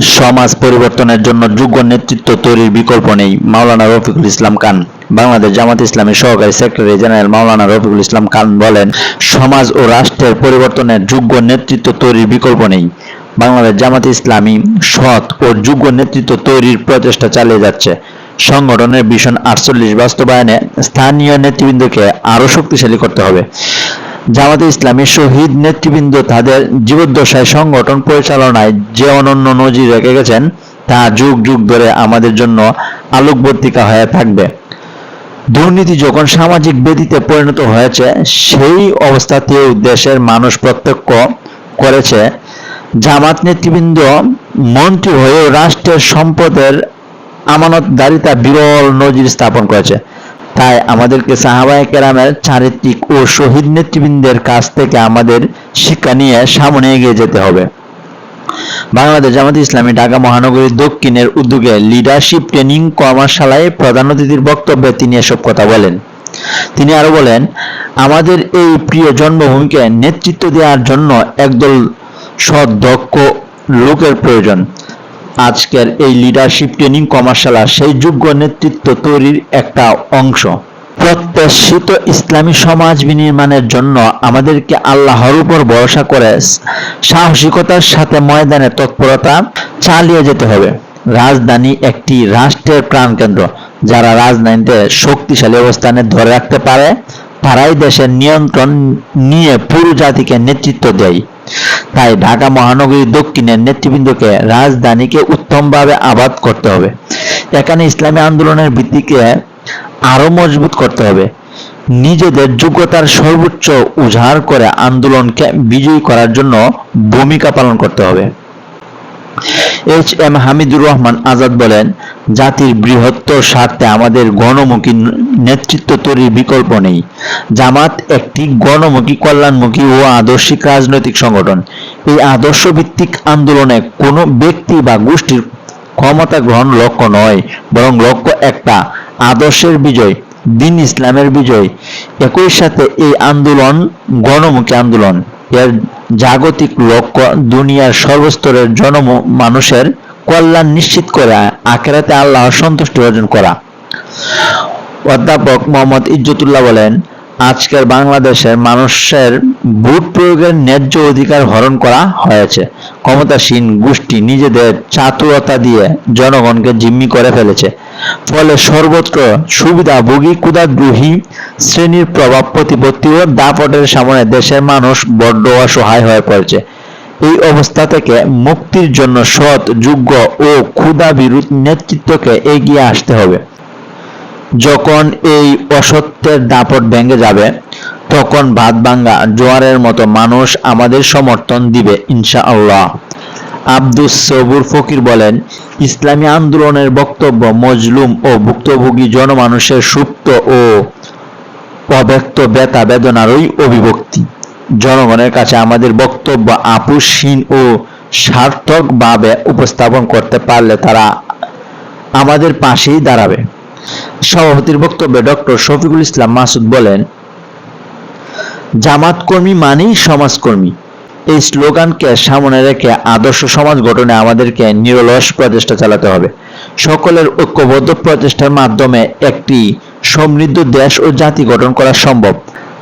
সমাজ পরিবর্তনের জন্য যোগ্য নেতৃত্ব তৈরির বিকল্প নেই। মাওলানা রফিকুল ইসলাম খান, বাংলাদেশ জামাত ইসলামের সহকারী সেক্রেটারি জেনারেল মাওলানা রফিকুল ইসলাম খান বলেন, সমাজ ও রাষ্ট্রের পরিবর্তনের যোগ্য নেতৃত্ব তৈরির বিকল্প নেই। বাংলাদেশ জামাত ইসলামী সৎ ও যোগ্য নেতৃত্ব তৈরির প্রচেষ্টা চালিয়ে যাচ্ছে। সংগঠনের ভীষণ আটচল্লিশ বাস্তবায়নে স্থানীয় নেতৃবৃন্দকে আরও শক্তিশালী করতে হবে। জামাতে ইসলামী শহীদ নেতৃবৃন্দ তাদের জীবদ্দশায় সংগঠন পরিচালনায় যে অনন্য নজির রেখে গেছেন, তা যুগ যুগ ধরে আমাদের জন্য আলোকবর্তিকা হয়ে থাকবে। দুর্নীতি যখন সামাজিক বেদিতে পরিণত হয়েছে, সেই অবস্থাতেও দেশের মানুষ প্রত্যক্ষ করেছে, জামাত নেতৃবৃন্দ মন্ত্রী হয়েও রাষ্ট্রের সম্পদের আমানতদারিতা বিরল নজির স্থাপন করেছে। তাই আমাদেরকে সাহাবায়ে কেরামের চারিত্রিক ও শহীদ নেতৃবৃন্দের কাছ থেকে আমাদের শিক্ষা নিয়ে সামনে এগিয়ে যেতে হবে। বাংলাদেশ জামাত ইসলামী ঢাকা মহানগরী দক্ষিণের উদ্যোগে লিডারশিপ ট্রেনিং কর্মশালায় প্রধান অতিথির বক্তব্যে তিনি এসব কথা বলেন। তিনি আরও বলেন, আমাদের এই প্রিয় জন্মভূমিকে নেতৃত্ব দেওয়ার জন্য একদল সৎ, দক্ষ লোকের প্রয়োজন। আজকের এই লিডারশিপ ট্রেনিং কর্মশালা সেই যোগ্য নেতৃত্ব তৈরির একটা অংশ। প্রত্যাশিত ইসলামী সমাজ বিনির্মাণের জন্য আমাদেরকে আল্লাহর উপর ভরসা করে সাহসিকতার সাথে ময়দানে তৎপরতা চালিয়ে যেতে হবে। রাজধানী একটি রাষ্ট্রের প্রাণকেন্দ্র, যারা রাজধানীতে শক্তিশালী অবস্থানে ধরে রাখতে পারে, তারাই দেশের নিয়ন্ত্রণ নিয়ে পুরো জাতিকে নেতৃত্ব দেয়। তাই ঢাকা মহানগরীর দক্ষিণের নেতৃবৃন্দকে রাজধানীকে উত্তমভাবে আবাদ করতে হবে। এখানে ইসলামী আন্দোলনের ভিত্তিকে আরও মজবুত করতে হবে। নিজেদের যোগ্যতার সর্বোচ্চ উজাড় করে আন্দোলনকে বিজয়ী করার জন্য ভূমিকা পালন করতে হবে। এইচ এম হামিদুর রহমান আজাদ বলেন, জাতির বৃহত্তর স্বার্থে আমাদের গণমুখী নেতৃত্ব তৈরির বিকল্প নেই। জামাত একটি গণমুখী, কল্যাণমুখী ও আদর্শিক রাজনৈতিক সংগঠন। এই আদর্শ ভিত্তিক আন্দোলনে কোনো ব্যক্তি বা গোষ্ঠীর ক্ষমতা গ্রহণ লক্ষ্য নয়, বরং লক্ষ্য একটা, আদর্শের বিজয়, দিন ইসলামের বিজয়। একই সাথে এই আন্দোলন গণমুখী আন্দোলন। এর জাগতিক লক্ষ্য দুনিয়ার সর্বস্তরের জন মানুষের কল্যাণ নিশ্চিত করে, আখেরাতে আল্লাহ সন্তুষ্টি অর্জন করা। অধ্যাপক মোহাম্মদ ইজ্জতুল্লাহ বলেন, আজকের বাংলাদেশের মানুষের ভোট প্রয়োগের ন্যায্য অধিকার হরণ করা হয়েছে। ক্ষমতাসীন গোষ্ঠী নিজেদের চাতুরতা দিয়ে জনগণকে জিম্মি করে ফেলেছে। ফলে সর্বত্র সুবিধা সুবিধাভোগী ক্ষুদাগ্রহী শ্রেণির প্রভাব প্রতিপত্তি ও দাপটের সামনে দেশের মানুষ বড্ড অসহায় হয়ে পড়েছে। এই অবস্থা থেকে মুক্তির জন্য সৎ, যোগ্য ও ক্ষুধা বিরোধ নেতৃত্বকে এগিয়ে আসতে হবে। যখন এই অসত্যের দাপট ভেঙে যাবে তখন ভাত ভাঙ্গা জোয়ারের মতো মানুষ আমাদের সমর্থন দিবে, ইনশাআল্লাহ। আব্দুস সবুর ফকির বলেন, ইসলামী আন্দোলনের বক্তব্য মজলুম ও ভুক্তভোগী জনমানুষের সুপ্ত ও অব্যক্ত ব্যথা বেদনারই অভিব্যক্তি। জনগণের কাছে আমাদের বক্তব্য আপুসহীন ও সার্থকভাবে উপস্থাপন করতে পারলে তারা আমাদের পাশেই দাঁড়াবে। সভাপতির বক্তব্যে ডক্টর শফিকুল ইসলাম মাসুদ বলেন জামাত কর্মী মানেই সমাজকর্মী। এই স্লোগানকে সামনে রেখে আদর্শ সমাজ গঠনে আমাদেরকে নিরলস প্রচেষ্টা চালাতে হবে। সকলের ঐক্যবদ্ধ প্রচেষ্টার মাধ্যমে একটি সমৃদ্ধ দেশ ও জাতি গঠন করা সম্ভব।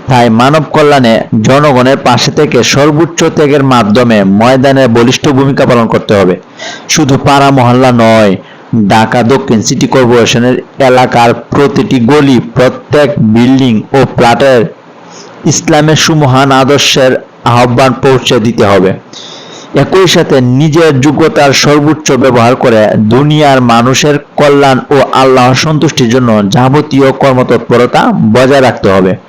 তাই মানব কল্যাণে জনগণের পাশে থেকে সর্বোচ্চ ত্যাগের মাধ্যমে ময়দানে বলিষ্ঠ ভূমিকা পালন করতে হবে। শুধু পাড়া মহল্লা নয়, ঢাকা দক্ষিণ সিটি কর্পোরেশনের এলাকার প্রতিটি গলি, প্রত্যেক বিল্ডিং ও প্লাটের ইসলামের সুমহান আদর্শের আহ্বান পৌঁছে দিতে হবে। একই সাথে নিজের যোগ্যতার সর্বোচ্চ ব্যবহার করে দুনিয়ার মানুষের কল্যাণ ও আল্লাহর সন্তুষ্টির জন্য যাবতীয় কর্মতৎপরতা বজায় রাখতে হবে।